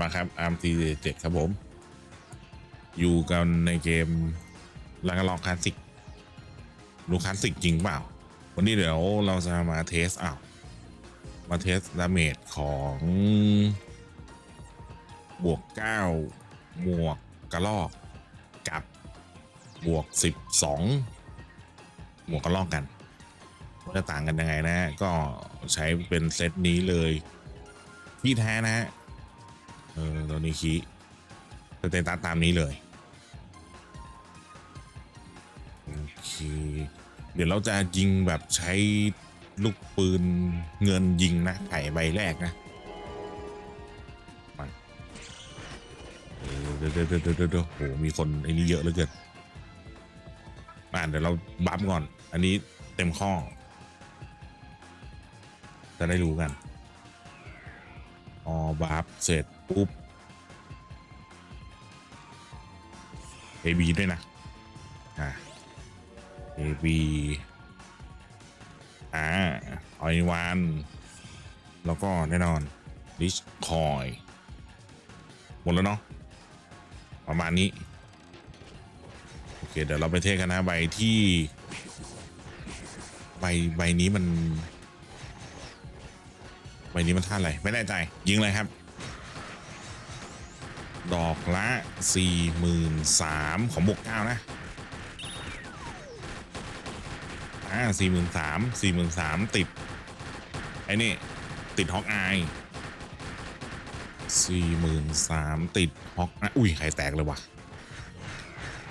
มาครับ ARMT 7 ครับผม อยู่กันในเกมลังกลองคลาสสิกดูคลาสสิกจริงเปล่า วันนี้เดี๋ยวเราจะมาเทสอ้าวมาเทสดาเมจของบวก 9 หมวกกระลอก กับบวก 12 หมวกกระลอกกันว่าจะต่างกันยังไงนะฮะก็ใช้เป็นเซตนี้เลย ที่แท้นะฮะ เออตอนนี้คีสเตตัสตามนี้เลยโอเคเดี๋ยวเราจะยิงแบบใช้ลูกปืนเงินยิงนะไก่ใบแรกนะมาเดี๋ยวเดี๋ยวเดี๋ยวเดี๋ยวเดี๋ยวโหมีคนไอ้นี่เยอะเหลือเกินมาเดี๋ยวเราบัฟก่อน อันนี้เต็มข้อ จะได้รู้กัน พอบัฟเสร็จปุ๊บ AB ด้วยนะ อ่า AB อ่าออยวันแล้วก็แน่นอนดิชคอยหมดแล้วเนาะประมาณนี้ โอเค เดี๋ยวเราไปเทสกันนะ ใบที่ ใบ ใบนี้มัน ใบนี้มันท่าอะไร ไม่แน่ใจยิงเลยครับ ดอกละสี่หมื่นสามของบวกเก้านะอ่าสี่หมื่นสามสี่หมื่นสามติด ไอ้นี่ ติดฮอกอายสี่หมื่นสามติดฮอกอุ้ยไข่แตกเลยวะ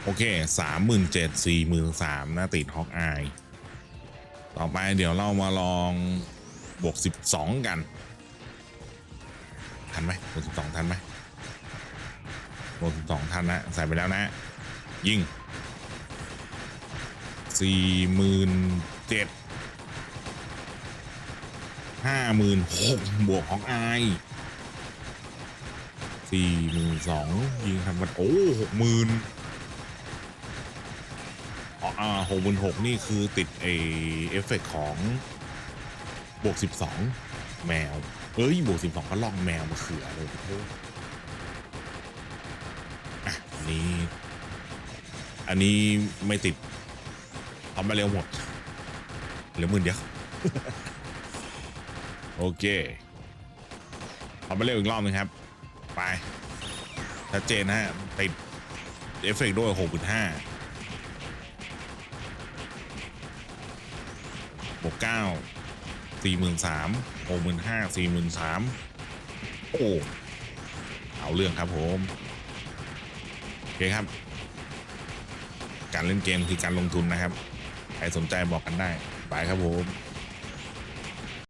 โอเคสามหมื่นเจ็ดสี่หมื่นสามนะติดฮอกอายต่อไปเดี๋ยวเรามาลอง บวกสิบสองกัน ทันไหมบวกสิบสองทันไหมบวกสองท่านนะใส่ไปแล้วนะ ยิงสี่หมื่นเจ็ดห้าหมื่นหกบวกของไอสี่หมื่นสองยิงทำกันโอ้หกหมื่นอ่าหกหมื่นหกนี่คือติดเอเอฟเฟกของ บวกสิบสองแมว เอ้ย บวกสิบสองก็ล่องแมวมาเขือเลยโทษอะอันนี้ อันนี้ไม่ติดทำมาเร็วหมดเหลือหมื่นเดียว โอเคทำมาเร็วอีกรอบหนึงครับ ไปชัดเจนนะฮะติดเอฟเฟกด้วยหกจุดห้าบวกเก้า สี่หมื่นสามหกหมื่นห้าสี่หมื่นสามโอ้เอาเรื่องครับผมโอเคครับ การเล่นเกมคือการลงทุนนะครับ ใครสนใจบอกกันได้ ไปครับผม